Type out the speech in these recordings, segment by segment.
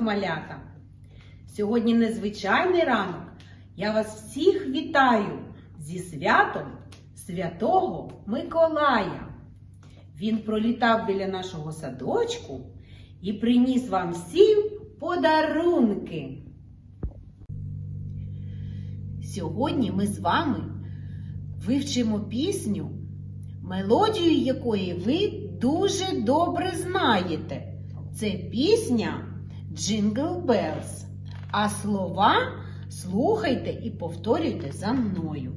малята! Сьогодні незвичайний ранок. Я вас всіх вітаю зі святом Святого Миколая. Він пролітав біля нашого садочку і приніс вам всім подарунки. Сьогодні ми з вами вивчимо пісню, мелодію якої ви дуже добре знаєте. Це пісня Jingle Bells. А слова слухайте і повторюйте за мною.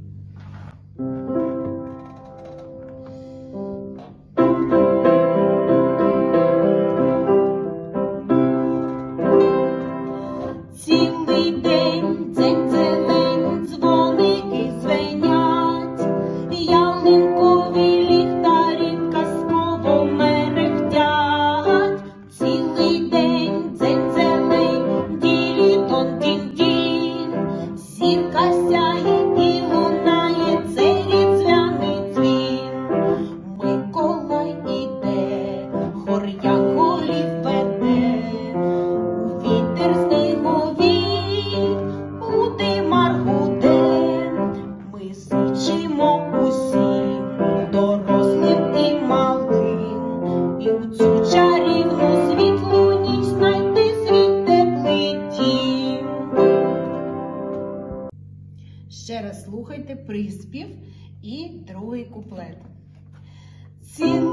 Ще раз слухайте приспів і другий куплет. Цілий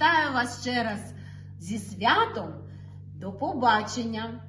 Вітаю вас ще раз зі святом. До побачення!